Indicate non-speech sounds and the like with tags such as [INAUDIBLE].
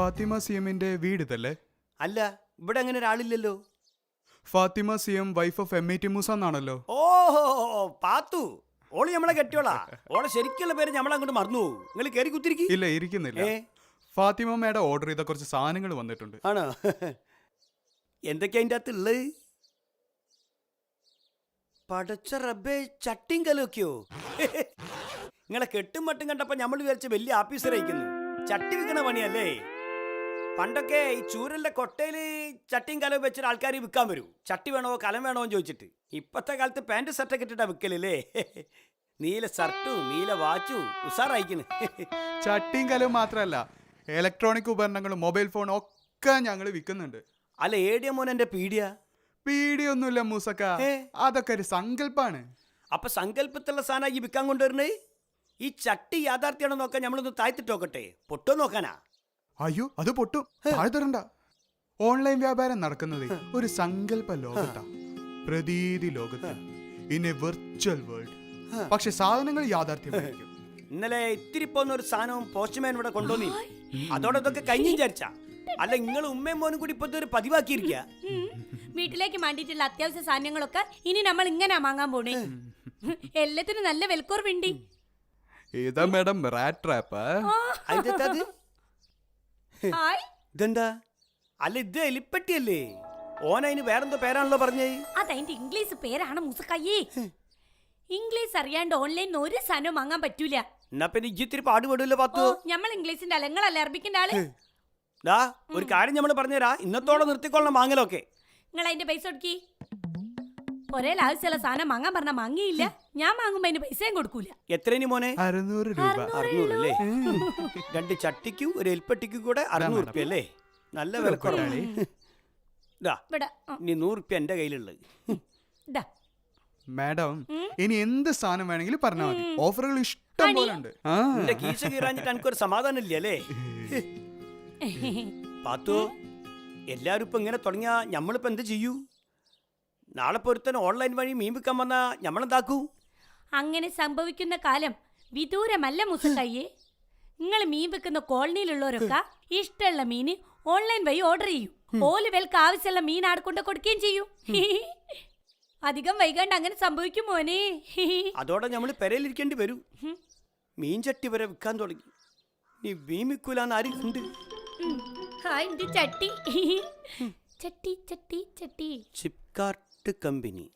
Fathima C എമ്മിന്റെ വീട് ഇതല്ലേ അല്ല ഇവിടെ അങ്ങനെ ഒരാളില്ലല്ലോ. Fathima C M wife of M A T Moosa എന്നാണല്ലോ. ഓഹോ പാത്തു ഓൾ നമ്മളെ കെട്ടിയോളാ. ഓളെ ശരിക്കുള്ള പേര് നമ്മളങ്ങോട്ട് മറന്നു നിങ്ങൾ കയറി കുത്തിരിക്കി. ഇല്ല ഇരിക്കുന്നില്ല. ഏ? ഫാത്തിമ മേഡം ഓർഡർ ചെയ്ത കുറച്ച് സാധനങ്ങൾ വന്നിട്ടുണ്ട്. ആണോ? എന്തൊക്കെയാ അതിന്റെ അകത്ത് ഉള്ളത് പടച്ച റബ്ബേ ചട്ടിയും കലൊക്കെയോ നിങ്ങളെ കെട്ടും മട്ടും കണ്ടപ്പോ നമ്മൾ വിചാരിച്ച വലിയ ആഫീസറായിരിക്കുന്നു ചട്ടി വിൽക്കണ പണിയല്ലേ? പണ്ടൊക്കെ ഈ ചൂരലിന്റെ കൊട്ടയിൽ ചട്ടിയും കലവും വെച്ചിട്ട് ആൾക്കാർ വിൽക്കാൻ വരൂ. ചട്ടി വേണോ കലം വേണോ എന്ന് ചോദിച്ചിട്ട്. ഇപ്പത്തെ കാലത്ത് പാന്റ് ഷർട്ടൊക്കെ ഇട്ടിട്ടാ വിൽക്കലല്ലേ [LAUGHS] നീല ഷർട്ടും നീല വാച്ചും ഉഷാറായിക്കുന്നു [LAUGHS] ചട്ടിയും കലവും മാത്രമല്ല ഇലക്ട്രോണിക് ഉപകരണങ്ങളും മൊബൈൽ ഫോൺ ഒക്കെ ഞങ്ങൾ വിൽക്കുന്നുണ്ട്. അല്ല ഏടിയ മോൻ എന്റെ പീഡിയ പീഡിയൊന്നുമില്ല മൂസക്ക? അതൊക്കെ ഒരു സങ്കല്പാണ്. അപ്പൊ സങ്കല്പത്തിലുള്ള സാധനം ഈ വിൽക്കാൻ കൊണ്ടുവരണേ? ഈ ചട്ടി യാഥാർത്ഥ്യമാണോ നോക്കാൻ നമ്മളൊന്ന് താഴ്ത്തിട്ട് നോക്കട്ടെ. പൊട്ടോ നോക്കാനാ. അയ്യോ അത് പൊട്ടും. താഴ്ത്തരണ്ട ഓൺലൈൻ വ്യാപാരം നടക്കുന്നത് ഒരു സങ്കല്പ ലോകത്താ. പ്രതീതി ലോകത്ത്. ഇൻ എ വെർച്വൽ വേൾഡ് പക്ഷെ സാധനങ്ങൾ യാഥാർത്ഥ്യമായിരിക്കും ഇന്നലെ ഇത്തിരി പോന്ന ഒരു സാധനവും പോസ്റ്റ്മാൻ ഇവിടെ കൊണ്ടുവന്നി. അതോടെ ഇതൊക്കെ കഴിഞ്ഞു വിചാരിച്ച. അല്ല നിങ്ങൾ ഉമ്മയും മോനും കൂടി ഇപ്പൊ ഒരു പതിവാക്കിയിരിക്ക. വീട്ടിലേക്ക് വേണ്ടിയിട്ടുള്ള അത്യാവശ്യ സാധനങ്ങളൊക്കെ ഇനി നമ്മൾ ഇങ്ങനെ വാങ്ങാൻ പോണേ. എല്ലാത്തിനും നല്ല വിലക്കുറവുണ്ട്. ഇതാ മേഡം റാറ്റ് ട്രാപ്പ് അതിന്റെ അത്? ഹായ്. ഇതെന്താ? അല്ല ഇത് എലിപ്പെട്ടിയല്ലേ? ഓൻ അതിന് വേറെന്തോ പേരാണല്ലോ പറഞ്ഞേ. അതതിന്റെ ഇംഗ്ലീഷ് പേരാണ് മുസക്കയ്യേ ഇംഗ്ലീഷ് അറിയാണ്ട് ഓൺലൈനിൽ ഒരു സാധനവും വാങ്ങാൻ പറ്റൂല. എന്നാ പിന്നെ ഇജ്ജ് ഇത്തിരി പാടുപെടില്ല ഓ പത്തു ഞമ്മൾ ഇംഗ്ലീഷിന്റെ അലങ്ങളല്ല അറബിക്കിന്റെ ആൾ? ദാ ഒരു കാര്യം നമ്മൾ പറഞ്ഞുതരാ. ഇന്നത്തോടെ നിർത്തിക്കൊള്ളണം വാങ്ങലൊക്കെ. നിങ്ങൾ അതിന്റെ പൈസ കൊടുക്കി. ഒരേ ആവശ്യമുള്ള സാധനം വാങ്ങാൻ പറഞ്ഞ മങ്ങിയില്ല. ഞാൻ വാങ്ങുമ്പോ അതിന് പൈസയും കൊടുക്കൂല. എത്രേനി മോനെ? അറുന്നൂറ് രൂപ. അറുന്നൂറ് അല്ലേ? രണ്ട് ചട്ടിക്കും ഒരു എൽപ്പട്ടിക്കും കൂടെ അറുന്നൂറ് റുപ്യ അല്ലേ? നല്ല വിലക്കുറവാണ് ഇതാ ഇവിടെ ആ, ഇനി നൂറ് റുപ്യ എന്റെ കയ്യിലുള്ളത്. ഇതാ മാഡം ഇനി എന്ത് സാധനം വേണമെങ്കിലും പറഞ്ഞാൽ മതി. ഓഫറുകൾ ഇഷ്ടം പോലെ ഉണ്ട് ആ. എന്റെ കീശ കീറാഞ്ഞിട്ട് എനിക്കൊരു സമാധാനം ഇല്ല അല്ലേ? [LAUGHS] പാത്തു എല്ലാരും ഇപ്പൊ ഇങ്ങനെ തുടങ്ങിയാ ഞമ്മളിപ്പോ എന്ത് ചെയ്യൂ? നാളെ പൊരുത്തൻ ഓൺലൈൻ വഴി മീൻ വിൽക്കാൻ വന്നാ ഞമ്മളെന്താക്കൂ? അങ്ങനെ സംഭവിക്കുന്ന കാലം വിദൂരമല്ല മുസക്കയ്യേ. നിങ്ങൾ മീൻ വെക്കുന്ന കോളനിയിലുള്ളവരൊക്കെ ഇഷ്ടമുള്ള മീന് ഓൺലൈൻ വഴി ഓർഡർ ചെയ്യും. ഓൽ വിലക്ക് ആവശ്യമുള്ള മീൻ ആടെ കൊടുക്കുകയും ചെയ്യും. അധികം വൈകാണ്ട് അങ്ങനെ സംഭവിക്കും മോനെ. അതോടെ നമ്മൾ പെരയിലിരിക്കേണ്ടി വരൂ. മീൻ ചട്ടി വരെ വിൽക്കാൻ തുടങ്ങി. നീ മീൻ വിൽക്കൂലെന്ന് ആരും ചട്ടി. ചട്ടി ചട്ടി ചട്ടി. ചിപ്കാർട്ട് to company.